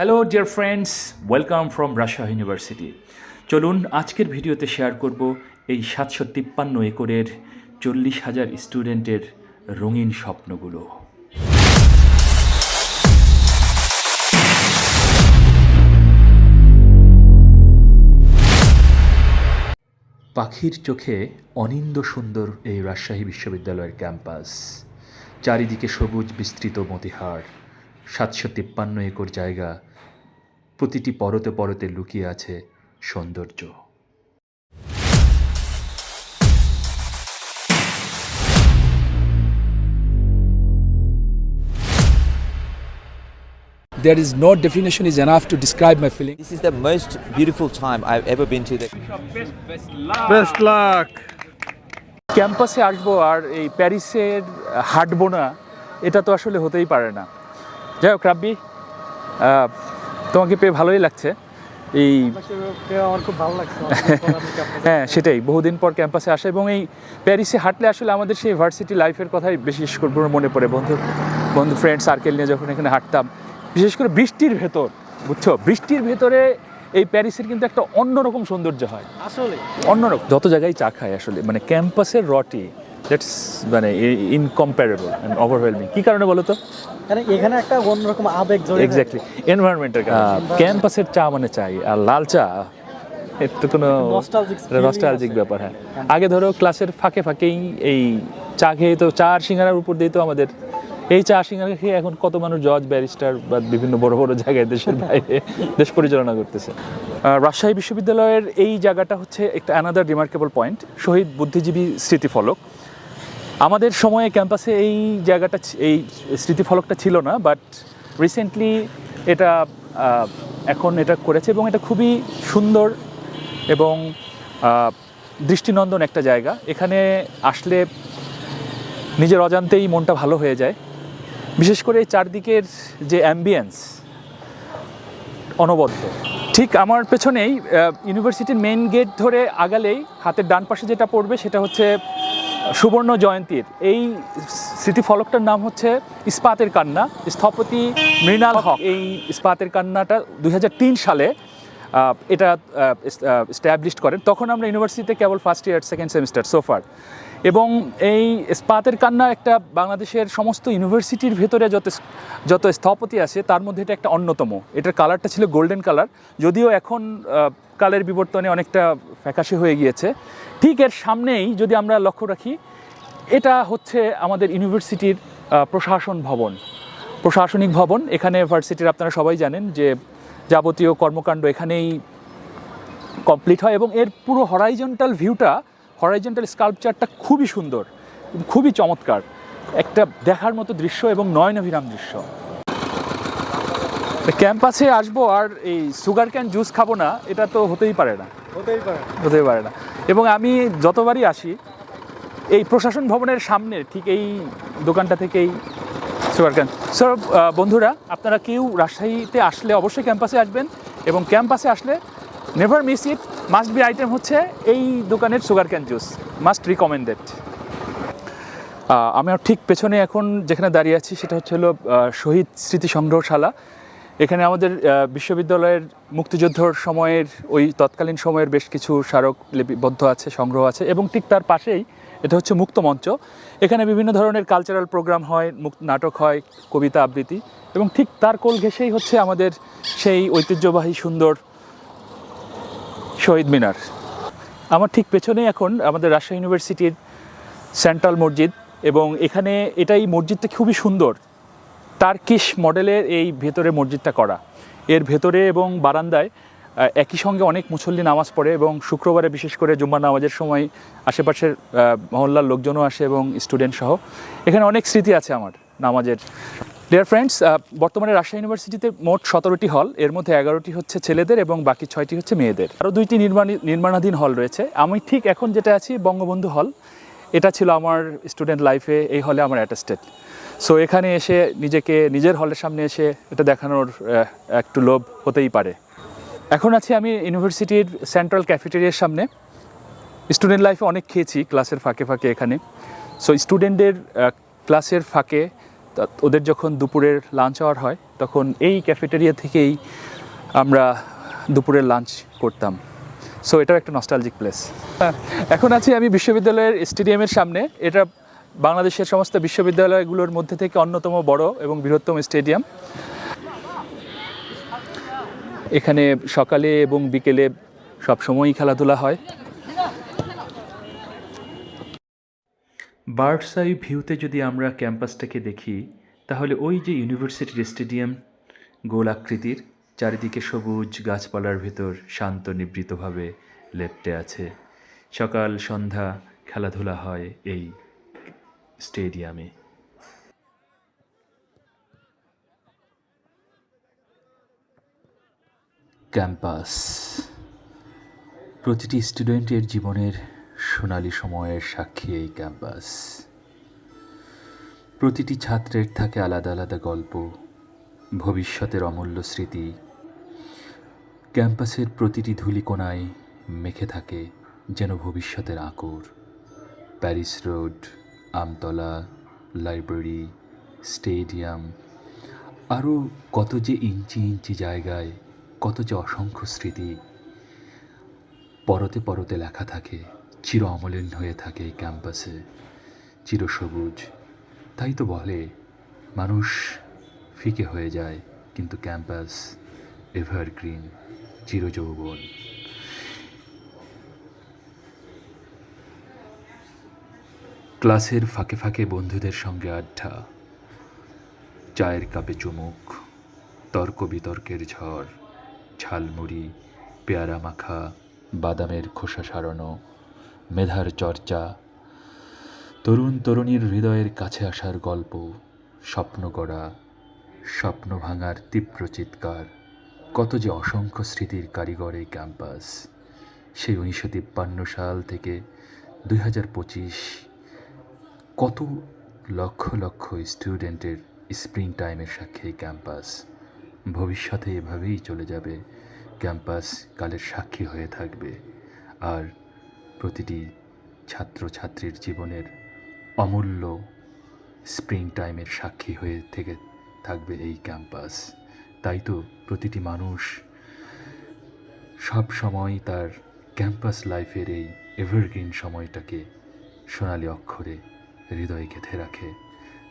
Hello dear friends welcome from Russia university চলুন, আজকের ভিডিওতে শেয়ার করব এই সাতশো তিপ্পান্ন একরের চল্লিশ হাজার স্টুডেন্টের রঙিন স্বপ্নগুলো। পাখির চোখে অনিন্দ সুন্দর এই রাজশাহী বিশ্ববিদ্যালয়ের ক্যাম্পাস। চারিদিকে সবুজ বিস্তৃত মতিহার, সাতশো তিপ্পান্ন একর জায়গা প্রতিটি পরতে পরতে লুকিয়ে আছে সৌন্দর্য There is no definition is enough to describe my feeling. This is the most beautiful time I've ever been to. The best luck ক্যাম্পাসে আসব আর এই প্যারিসের হাঁটবো না এটা তো আসলে হতেই পারে না যাই হোক রাব্বি আহ, তোমাকে পেয়ে ভালোই লাগছে। এই আমার খুব ভালো লাগছে হ্যাঁ সেটাই। বহুদিন পর ক্যাম্পাসে আসা এবং এই প্যারিসে হাঁটলে আসলে আমাদের সেই ভার্সিটি লাইফের কথাই বিশেষ করে মনে পড়ে। বন্ধু বন্ধু ফ্রেন্ড সার্কেল নিয়ে যখন এখানে হাঁটতাম বিশেষ করে বৃষ্টির ভেতর বুঝছ? বৃষ্টির ভেতরে এই প্যারিসের কিন্তু একটা অন্যরকম সৌন্দর্য হয়। আসলে। অন্যরকম। যত জায়গায় চা খায় আসলে মানে ক্যাম্পাসের রটি দ্যাটস মানে ইনকম্পারেবল অ্যান্ড ওভারওয়েলমিং কী কারণে বলো তো? মানে এখানে একটা অন্যরকম আবেগ জড়িয়ে। এক্স্যাক্টলি এনভায়রনমেন্টের কারণে ক্যাম্পাসের চা মানে চাই আর লাল চা এর কোনো নস্টালজিক ব্যাপার হ্যাঁ। আগে ধরো ক্লাসের ফাঁকে ফাঁকেই এই চা খেয়ে তো চা আর সিঙ্গারার উপর দিয়ে তো আমাদের এই চা সিঙ্গারা খেয়ে এখন কত মানুষ জজ ব্যারিস্টার বা বিভিন্ন বড় বড় জায়গায় দেশের বাইরে দেশ পরিচালনা করতেছে। রাজশাহী বিশ্ববিদ্যালয়ের এই জায়গাটা হচ্ছে একটা অ্যানাদার রিমার্কেবল পয়েন্ট শহীদ বুদ্ধিজীবী স্মৃতিফলক। আমাদের সময়ে ক্যাম্পাসে এই জায়গাটা এই স্মৃতিফলকটা ছিল না বাট রিসেন্টলি এটা এখন এটা করেছে এবং এটা খুবই সুন্দর এবং দৃষ্টিনন্দন একটা জায়গা। এখানে আসলে নিজের অজান্তেই মনটা ভালো হয়ে যায়। বিশেষ করে চারদিকের যে অ্যাম্বিয়েন্স অনবদ্য। ঠিক আমার পেছনেই ইউনিভার্সিটির মেন গেট ধরে আগালেই, হাতের ডান পাশে যেটা পড়বে সেটা হচ্ছে সুবর্ণ জয়ন্তীর। এই স্মৃতিফলকটার নাম হচ্ছে ইস্পাতের কান্না। স্থপতি মৃণাল হক এই ইস্পাতের কান্নাটা দুই হাজার তিন সালে এটা স্ট্যাবলিশ করেন। তখন আমরা ইউনিভার্সিটিতে কেবল first year second semester so far এবং এই স্পাতের কান্না একটা বাংলাদেশের সমস্ত ইউনিভার্সিটির ভেতরে যত যত স্থপতি আছে, তার মধ্যে এটা একটা অন্যতম। এটার কালারটা ছিল গোল্ডেন কালার যদিও এখন কালের বিবর্তনে অনেকটা ফ্যাকাশে হয়ে গিয়েছে। ঠিক এর সামনেই যদি আমরা লক্ষ্য রাখি, এটা হচ্ছে আমাদের ইউনিভার্সিটির প্রশাসন ভবন। প্রশাসনিক ভবন, এখানে ভার্সিটির আপনারা সবাই জানেন যে যাবতীয় কর্মকাণ্ড এখানেই কমপ্লিট হয় এবং এর পুরো হরাইজন্টাল ভিউটা হরাইজন্টাল স্কাল্পচারটা খুবই সুন্দর খুবই চমৎকার। একটা দেখার মতো দৃশ্য এবং নয়নাভিরাম দৃশ্য। ক্যাম্পাসে আসব আর এই সুগার ক্যান জুস খাব না এটা তো হতেই পারে না। হতেই পারে হতেই পারে না। এবং আমি যতবারই আসি এই প্রশাসন ভবনের সামনে ঠিক এই দোকানটা থেকেই সুগার ক্যান। স্যার বন্ধুরা আপনারা কেউ রাজশাহীতে আসলে অবশ্যই ক্যাম্পাসে আসবেন এবং ক্যাম্পাসে আসলে never miss it must be item হচ্ছে এই দোকানের sugar can juice must recommended আমার ঠিক পেছনে এখন যেখানে দাঁড়িয়ে আছি সেটা হচ্ছে হলো শহীদ স্মৃতি সংগ্রহশালা এখানে আমাদের বিশ্ববিদ্যালয়ের মুক্তিযুদ্ধর সময়ের, ওই তৎকালীন সময়ের বেশ কিছু স্মারক লিপিবদ্ধ আছে, সংগ্রহ আছে এবং ঠিক তার পাশেই এটা হচ্ছে মুক্ত মঞ্চ। এখানে বিভিন্ন ধরনের কালচারাল প্রোগ্রাম হয়, মুক্ত নাটক হয়, কবিতা আবৃত্তি এবং ঠিক তার কোল ঘেঁষেই হচ্ছে আমাদের সেই ঐতিহ্যবাহী সুন্দর শহীদ মিনার। আমার ঠিক পেছনেই এখন আমাদের রাজশাহী ইউনিভার্সিটির সেন্ট্রাল মসজিদ এবং এখানে এটাই মসজিদটা খুবই সুন্দর। টার্কিশ মডেলের এই ভেতরে মসজিদটা করা। এর ভেতরে এবং বারান্দায় একই সঙ্গে অনেক মুসল্লি নামাজ পড়ে এবং শুক্রবারে বিশেষ করে জুম্মা নামাজের সময় আশেপাশের মহল্লার লোকজনও আসে এবং স্টুডেন্ট সহ এখানে অনেক স্মৃতি আছে আমার নামাজের। ডিয়ার ফ্রেন্ডস বর্তমানে রাজশাহী ইউনিভার্সিটিতে মোট সতেরোটি হল এর মধ্যে এগারোটি হচ্ছে ছেলেদের এবং বাকি ছয়টি হচ্ছে মেয়েদের। আরও দুইটি নির্মাণ নির্মাণাধীন হল রয়েছে। আমি ঠিক এখন যেটা আছি, বঙ্গবন্ধু হল এটা ছিল আমার স্টুডেন্ট লাইফে এই হলে আমার অ্যাটাস্টেড সো এখানে এসে নিজেকে, নিজের হলের সামনে এসে এটা দেখানোর একটু লোভ হতেই পারে। এখন আছি আমি ইউনিভার্সিটির সেন্ট্রাল ক্যাফেটেরিয়ার সামনে। স্টুডেন্ট লাইফে অনেক খেয়েছি ক্লাসের ফাঁকে ফাঁকে এখানে। সো স্টুডেন্টদের ক্লাসের ফাঁকে ওদের যখন দুপুরের লাঞ্চ আওয়ার হয়, তখন এই ক্যাফেটেরিয়া থেকেই আমরা দুপুরের লাঞ্চ করতাম। সো এটাও একটা নস্টালজিক প্লেস এখন আছি আমি বিশ্ববিদ্যালয়ের স্টেডিয়ামের সামনে। এটা বাংলাদেশের সমস্ত বিশ্ববিদ্যালয়গুলোর মধ্যে থেকে অন্যতম বড় এবং বৃহত্তম স্টেডিয়াম এখানে সকালে এবং বিকেলে সব সময়ই খেলাধুলা হয়। বার্ডস আই ভিউতে যদি আমরা ক্যাম্পাসটাকে দেখি, তাহলে ওই যে ইউনিভার্সিটির স্টেডিয়াম গোল আকৃতির চারিদিকে সবুজ গাছপালার ভেতর শান্ত নিবৃতভাবে লেপ্টে আছে। সকাল, সন্ধ্যা, খেলাধুলা হয় এই স্টেডিয়ামে। ক্যাম্পাস। প্রতিটি স্টুডেন্টের জীবনের সোনালি সময়ের সাক্ষী এই ক্যাম্পাস। প্রতিটি ছাত্রের থাকে আলাদা আলাদা গল্প, ভবিষ্যতের অমূল্য স্মৃতি। ক্যাম্পাসের প্রতিটি ধূলিকোনায় মেখে থাকে যেন ভবিষ্যতের আঁকর। Paris road, Amtala, library, stadium, আরও কত যে ইঞ্চি ইঞ্চি জায়গায়, কত যে অসংখ্য স্মৃতি, পরতে পরতে লেখা থাকে। চির অমলিন হয়ে থাকে এই ক্যাম্পাসে চিরসবুজ তাই তো বলে, মানুষ ফিকে হয়ে যায়, কিন্তু ক্যাম্পাস এভারগ্রিন, চিরযৌবন। ক্লাসের ফাঁকে ফাঁকে বন্ধুদের সঙ্গে আড্ডা, চায়ের কাপে চুমুক তর্ক বিতর্কের ঝড়, ঝালমুড়ি, পেয়ারা মাখা, বাদামের খোসা সারানো মেধার চর্চা। তরুণ তরুণীর হৃদয়ের কাছে আসার গল্প স্বপ্ন গড়া স্বপ্ন ভাঙার তীব্র চিৎকার, কত যে অসংখ্য স্মৃতির কারিগর এই ক্যাম্পাস। সেই উনিশশো তিপ্পান্ন সাল থেকে দুই হাজার পঁচিশ কত লক্ষ লক্ষ স্টুডেন্টের স্প্রিং টাইমের সাক্ষী এই ক্যাম্পাস। ভবিষ্যতে এভাবেই চলে যাবে। ক্যাম্পাস কালের সাক্ষী হয়ে থাকবে। আর প্রতিটি ছাত্রছাত্রীর জীবনের অমূল্য স্প্রিং টাইমের সাক্ষী হয়ে থেকে থাকবে এই ক্যাম্পাস। তাই তো প্রতিটি মানুষ সব সময় তার ক্যাম্পাস লাইফের এই এভারগ্রিন সময়টাকে সোনালি অক্ষরে হৃদয়ে গেঁথে রাখে।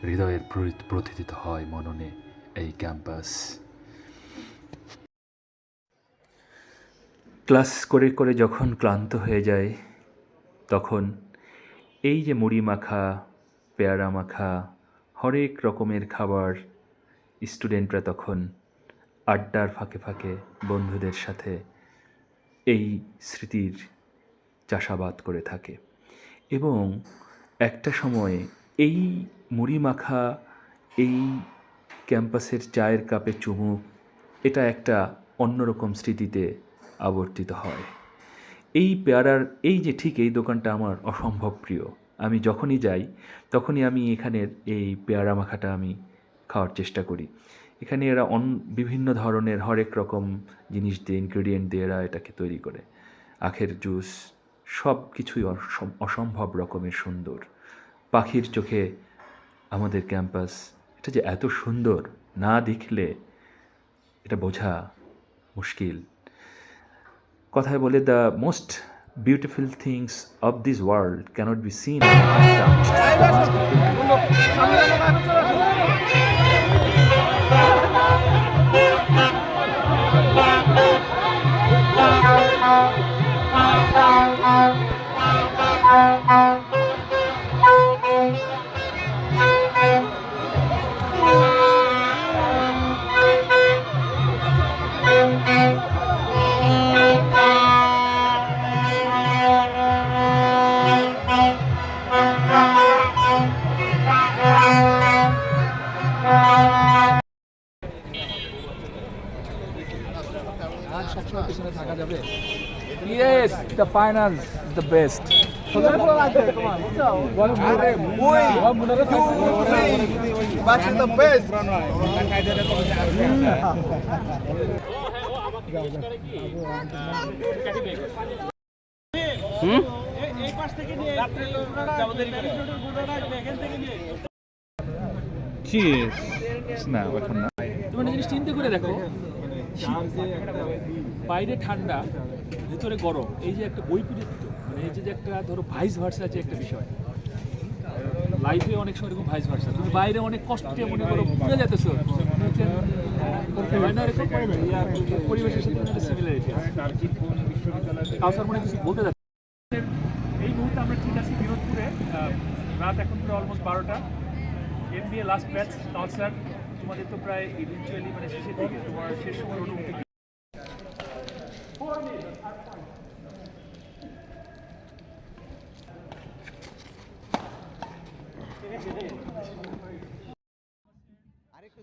হৃদয়ের প্রতি- প্রতিথিত হয় মননে এই ক্যাম্পাস। ক্লাস করে করে যখন ক্লান্ত হয়ে যায় তখন এই যে মুড়ি মাখা, পেয়ারা মাখা, হরেক রকমের খাবার স্টুডেন্টরা তখন আড্ডার ফাঁকে ফাঁকে বন্ধুদের সাথে এই স্মৃতির চাষাবাদ করে থাকে। এবং একটা সময়ে এই মুড়ি মাখা, এই ক্যাম্পাসের চায়ের কাপে চুমুক, এটা একটা অন্যরকম স্মৃতিতে আবর্তিত হয়। এই পেয়ারার, এই যে ঠিক এই দোকানটা আমার অসম্ভব প্রিয়। আমি যখনই যাই, তখনই আমি এখানের এই পেয়ারা মাখাটা আমি খাওয়ার চেষ্টা করি। এখানে এরা অন, বিভিন্ন ধরনের হরেক রকম জিনিস দিয়ে ইনগ্রেডিয়েন্ট দিয়ে এরা এটাকে তৈরি করে। আখের জুস সব কিছুই অসম্ভব রকমের সুন্দর। পাখির চোখে আমাদের ক্যাম্পাস, এটা যে এত সুন্দর, না দেখলে এটা বোঝা মুশকিল। কথায় বলে the most beautiful things of this world cannot be seen the finance the best hmm? এই পাশ থেকে নিয়ে রাত্রে এখান থেকে নিয়ে চিজ না এখন না। তুমি জিনিস চিন্তা করে দেখো বাইরে ঠান্ডা ভিতরে গরম এই যে একটা বৈপরীত্য মানে এই যে একটা ধরো ভাইস ভার্সা যে একটা বিষয়। লাইফে অনেক সময় এরকম ভাইস ভার্সা তুমি বাইরে অনেক কষ্টে মনে করো পুড়ে যেতেছো? পরিবেশের সাথে সিমিলারিটি কাউসার মনে কিছু বলতে যাচ্ছে। এই মুহূর্তে আমরা ঠিক আছি আহ, রাত এখন প্রায় অলমোস্ট বারোটা। এমবিএ লাস্ট ব্যাচ কাউসার তোমাদের তো প্রায় মানে শেষের দিকে তোমার শেষ সময়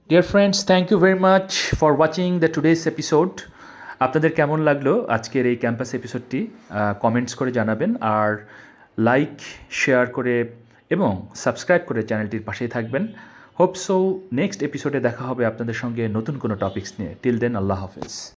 dear friends thank you very much for watching the today's episode আপনাদের কেমন লাগল আজকের এই ক্যাম্পাস এপিসোডটি কমেন্টস করে জানাবেন আর লাইক শেয়ার করে এবং সাবস্ক্রাইব করে চ্যানেলটির পাশেই থাকবেন। হোপ সো নেক্সট এপিসোডে দেখা হবে আপনাদের সঙ্গে নতুন কোনো টপিক্স নিয়ে. টিল দেন আল্লাহ হাফেজ।